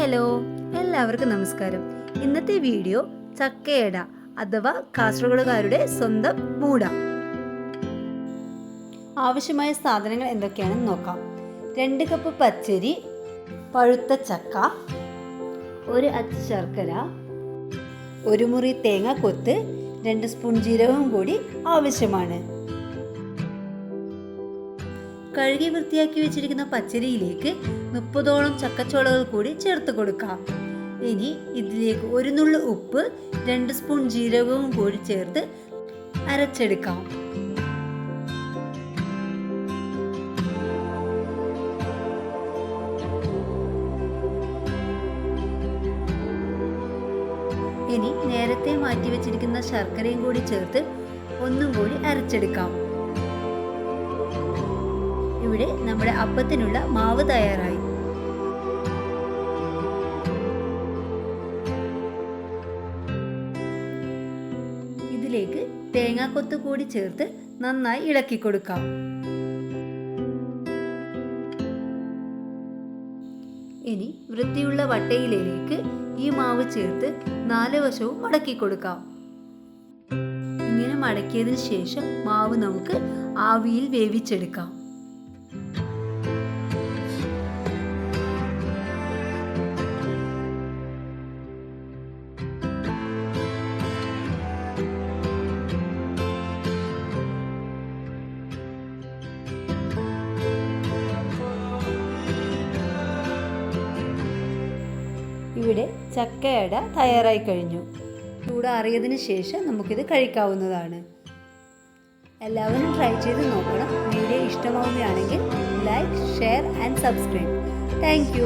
Hello എല്ലാവർക്കും നമസ്കാരം. ഇന്നത്തെ വീഡിയോ ചക്കയട അഥവാ കാസർഗോഡുകാരുടെ സ്വന്തം മൂട. ആവശ്യമായ സാധനങ്ങൾ എന്തൊക്കെയാണെന്ന് നോക്കാം. രണ്ട് കപ്പ് പച്ചരി പഴുത്ത ചക്ക ഒരു അച്ച് ശർക്കര ഒരു മുറി തേങ്ങ കൊത്ത് രണ്ട് സ്പൂൺ ജീരകവും കൂടി ആവശ്യമാണ്. കഴുകി വൃത്തിയാക്കി വെച്ചിരിക്കുന്ന പച്ചരിയിലേക്ക് മുപ്പതോളം ചക്കച്ചോളകൾ കൂടി ചേർത്ത് കൊടുക്കാം. ഇനി ഇതിലേക്ക് ഒരു നുള്ളു ഉപ്പ് രണ്ട് സ്പൂൺ ജീരകവും കൂടി ചേർത്ത് അരച്ചെടുക്കാം. ഇനി നേരത്തെ മാറ്റി വെച്ചിരിക്കുന്ന ശർക്കരയും കൂടി ചേർത്ത് ഒന്നും കൂടി അരച്ചെടുക്കാം. ഇവിടെ നമ്മുടെ അപ്പത്തിനുള്ള മാവ് തയ്യാറായി. ഇതിലേക്ക് തേങ്ങാക്കൊത്ത് കൂടി ചേർത്ത് നന്നായി ഇളക്കി കൊടുക്കാം. ഇനി വൃത്തിയുള്ള വട്ടയിലേക്ക് ഈ മാവ് ചേർത്ത് നാല് വശവും മടക്കി കൊടുക്കാം. ഇങ്ങനെ മടക്കിയതിന് ശേഷം മാവ് നമുക്ക് ആവിയിൽ വേവിച്ചെടുക്കാം. ഇവിടെ ചക്കയട തയ്യാറായി കഴിഞ്ഞു. ചൂടാറിയതിന് ശേഷം നമുക്കിത് കഴിക്കാവുന്നതാണ്. എല്ലാവരും ട്രൈ ചെയ്ത് നോക്കണം. വീഡിയോ ഇഷ്ടമാവുകയാണെങ്കിൽ like share and subscribe thank